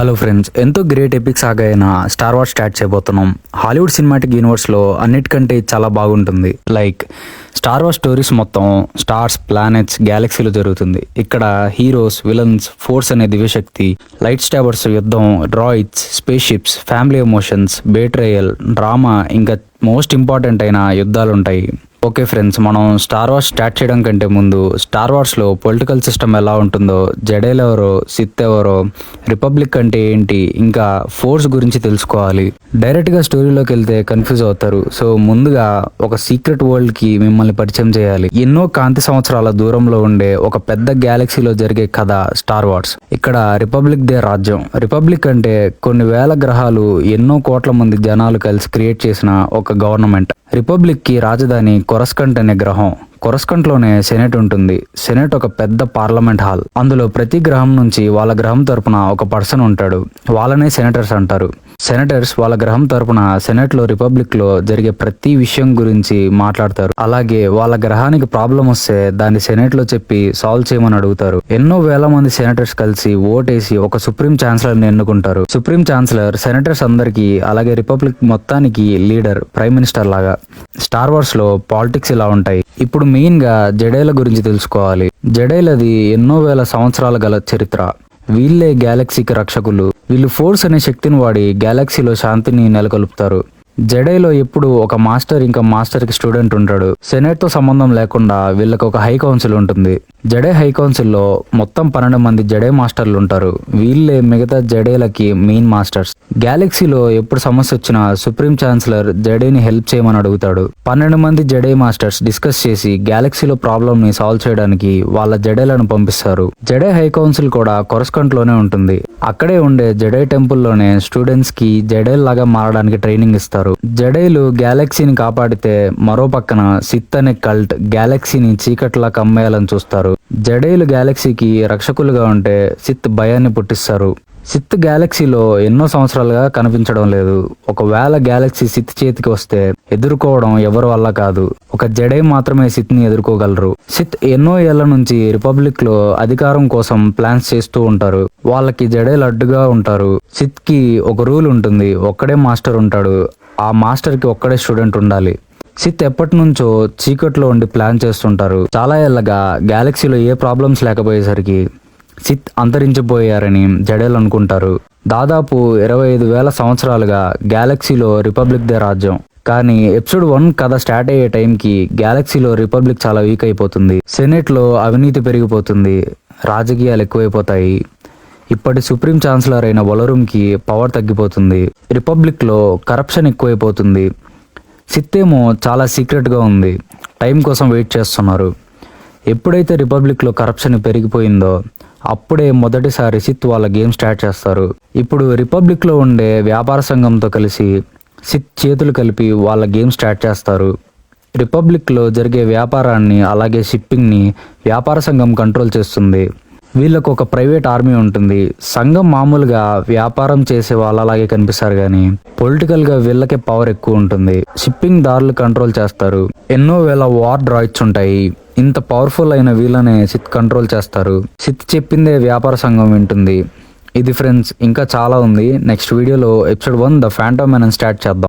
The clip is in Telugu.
హలో ఫ్రెండ్స్ ఎంతో గ్రేట్ ఎపిక్ సాగా అయిన స్టార్ వార్ స్టార్ట్ చేయబోతున్నాం. హాలీవుడ్ సినిమాటిక్ యూనివర్స్లో అన్నిటికంటే చాలా బాగుంటుంది. లైక్ స్టార్ వార్ స్టోరీస్ మొత్తం స్టార్స్ ప్లానెట్స్ గ్యాలక్సీలో జరుగుతుంది. ఇక్కడ హీరోస్ విలన్స్ ఫోర్స్ అనే దివ్యశక్తి లైట్ స్టాబర్స్ యుద్ధం droids space ships family emotions betrayal drama ఇంకా మోస్ట్ ఇంపార్టెంట్ అయిన యుద్ధాలు ఉంటాయి ఓకే ఫ్రెండ్స్ మనం స్టార్ వార్స్ స్టార్ట్ చేయడం కంటే ముందు స్టార్ వార్స్లో పొలిటికల్ సిస్టమ్ ఎలా ఉంటుందో జడేల్ ఎవరో సిత్ ఎవరో రిపబ్లిక్ అంటే ఏంటి ఇంకా ఫోర్స్ గురించి తెలుసుకోవాలి. డైరెక్ట్గా స్టోరీలోకి వెళ్తే కన్ఫ్యూజ్ అవుతారు. సో ముందుగా ఒక సీక్రెట్ వరల్డ్కి మిమ్మల్ని పరిచయం చేయాలి. ఎన్నో కాంతి సంవత్సరాల దూరంలో ఉండే ఒక పెద్ద గ్యాలక్సీలో జరిగే కథ స్టార్ వార్స్. ఇక్కడ రిపబ్లిక్ దే రాజ్యం. రిపబ్లిక్ అంటే కొన్ని వేల గ్రహాలు ఎన్నో కోట్ల మంది జనాలు కలిసి క్రియేట్ చేసిన ఒక గవర్నమెంట్. రిపబ్లిక్కి రాజధాని కొరస్కంట్ అనే గ్రహం. కొరస్కంట్లోనే సెనెట్ ఉంటుంది. సెనెట్ ఒక పెద్ద పార్లమెంట్ హాల్. అందులో ప్రతి గ్రహం నుంచి వాళ్ళ గ్రహం తరపున ఒక పర్సన్ ఉంటాడు. వాళ్ళనే సెనేటర్స్ అంటారు. సెనేటర్స్ వాళ్ళ గ్రహం తరపున సెనెట్లో రిపబ్లిక్లో జరిగే ప్రతి విషయం గురించి మాట్లాడతారు. అలాగే వాళ్ళ గ్రహానికి ప్రాబ్లం వస్తే దాన్ని సెనెట్లో చెప్పి సాల్వ్ చేయమని అడుగుతారు. ఎన్నో వేల మంది సెనేటర్స్ కలిసి ఓటేసి ఒక సుప్రీం ఛాన్సలర్ని ఎన్నుకుంటారు. సుప్రీం ఛాన్సలర్ సెనేటర్స్ అందరికి అలాగే రిపబ్లిక్ మొత్తానికి లీడర్ ప్రైమ్ మినిస్టర్ లాగా. స్టార్ వార్స్లో పాలిటిక్స్ ఇలా ఉంటాయి. ఇప్పుడు మెయిన్గా జడేల గురించి తెలుసుకోవాలి. జడేలది ఎన్నో వేల సంవత్సరాల గల చరిత్ర. వీళ్ళే గ్యాలక్సీకి రక్షకులు. వీళ్ళు ఫోర్స్ అనే శక్తిని వాడి గ్యాలక్సీలో శాంతిని నెలకొల్పుతారు. జడైలో ఎప్పుడు ఒక మాస్టర్ ఇంకా మాస్టర్కి స్టూడెంట్ ఉంటాడు. సెనేట్తో సంబంధం లేకుండా వీళ్ళకి ఒక హై కౌన్సిల్ ఉంటుంది. జడే హై కౌన్సిల్లో మొత్తం పన్నెండు మంది జడే మాస్టర్లు ఉంటారు వీళ్ళే మిగతా జడేలకి మెయిన్ మాస్టర్స్ గ్యాలక్సీలో ఎప్పుడు సమస్య వచ్చినా సుప్రీం ఛాన్సలర్ జడేని హెల్ప్ చేయమని అడుగుతాడు. పన్నెండు మంది జడే మాస్టర్స్ డిస్కస్ చేసి గ్యాలక్సీలో ప్రాబ్లమ్ని సాల్వ్ చేయడానికి వాళ్ళ జడేలను పంపిస్తారు. జడే హై కౌన్సిల్ కూడా కొరస్కంట్లోనే ఉంటుంది. అక్కడే ఉండే జడే టెంపుల్లోనే స్టూడెంట్స్కి జడేల్ లాగా మారడానికి ట్రైనింగ్ ఇస్తారు. జడేలు గ్యాలక్సీని కాపాడితే మరో పక్కన సిత్ అనే కల్ట్ గ్యాలక్సీని చీకట్లా కమ్మేయాలని చూస్తారు. జడేలు గ్యాలక్సీకి రక్షకులుగా ఉంటే సిత్ భయాన్ని పుట్టిస్తారు. సిత్ గ్యాలక్సీలో ఎన్నో సంవత్సరాలుగా కనిపించడం లేదు. ఒకవేళ గ్యాలక్సీ సిత్ చేతికి వస్తే ఎదుర్కోవడం ఎవరి వల్ల కాదు. ఒక జడే మాత్రమే సిత్ని ఎదుర్కోగలరు. సిత్ ఎన్నో ఏళ్ళ నుంచి రిపబ్లిక్లో అధికారం కోసం ప్లాన్స్ చేస్తూ ఉంటారు. వాళ్ళకి జడేలు అడ్డుగా ఉంటారు. సిత్కి ఒక రూల్ ఉంటుంది. ఒక్కడే మాస్టర్ ఉంటాడు. ఆ మాస్టర్కి ఒక్కడే స్టూడెంట్ ఉండాలి. సిత్ ఎప్పటి నుంచో చీకట్లో ఉండి ప్లాన్ చేస్తుంటారు. చాలా ఏళ్ళగా గ్యాలక్సీలో ఏ ప్రాబ్లమ్స్ లేకపోయేసరికి సిత్ అంతరించిపోయారని జడేలు అనుకుంటారు. దాదాపు ఇరవై ఐదు వేల సంవత్సరాలుగా గ్యాలక్సీలో రిపబ్లిక్ దే రాజ్యం. కానీ ఎపిసోడ్ వన్ కథ స్టార్ట్ అయ్యే టైంకి గ్యాలక్సీలో రిపబ్లిక్ చాలా వీక్ అయిపోతుంది. సెనెట్లో అవినీతి పెరిగిపోతుంది. రాజకీయాలు ఎక్కువైపోతాయి. ఇప్పటి సుప్రీం ఛాన్సలర్ అయిన వలరూమ్కి పవర్ తగ్గిపోతుంది. రిపబ్లిక్లో కరప్షన్ ఎక్కువైపోతుంది. సిత్తేమో చాలా సీక్రెట్గా ఉంది. టైం కోసం వెయిట్ చేస్తున్నారు. ఎప్పుడైతే రిపబ్లిక్లో కరప్షన్ పెరిగిపోయిందో అప్పుడే మొదటిసారి సిత్ వాళ్ళ గేమ్ స్టార్ట్ చేస్తారు. ఇప్పుడు రిపబ్లిక్లో ఉండే వ్యాపార సంఘంతో కలిసి సిత్ చేతులు కలిపి వాళ్ళ గేమ్ స్టార్ట్ చేస్తారు. రిపబ్లిక్లో జరిగే వ్యాపారాన్ని అలాగే షిప్పింగ్ని వ్యాపార సంఘం కంట్రోల్ చేస్తుంది. వీళ్ళకు ఒక ప్రైవేట్ ఆర్మీ ఉంటుంది. సంఘం మామూలుగా వ్యాపారం చేసే వాళ్ళలాగే కనిపిస్తారు కానీ పొలిటికల్గా వీళ్ళకే పవర్ ఎక్కువ ఉంటుంది. షిప్పింగ్ దారులు కంట్రోల్ చేస్తారు. ఎన్నో వేల వార్ డ్రాయిట్స్ ఉంటాయి. ఇంత పవర్ఫుల్ అయిన వీళ్ళనే సిత్ కంట్రోల్ చేస్తారు. సిత్ చెప్పిందే వ్యాపార సంఘం వింటుంది. ఇది ఫ్రెండ్స్ ఇంకా చాలా ఉంది. నెక్స్ట్ వీడియోలో ఎపిసోడ్ వన్ ద ఫ్యాంటమ్ అని స్టార్ట్ చేద్దాం.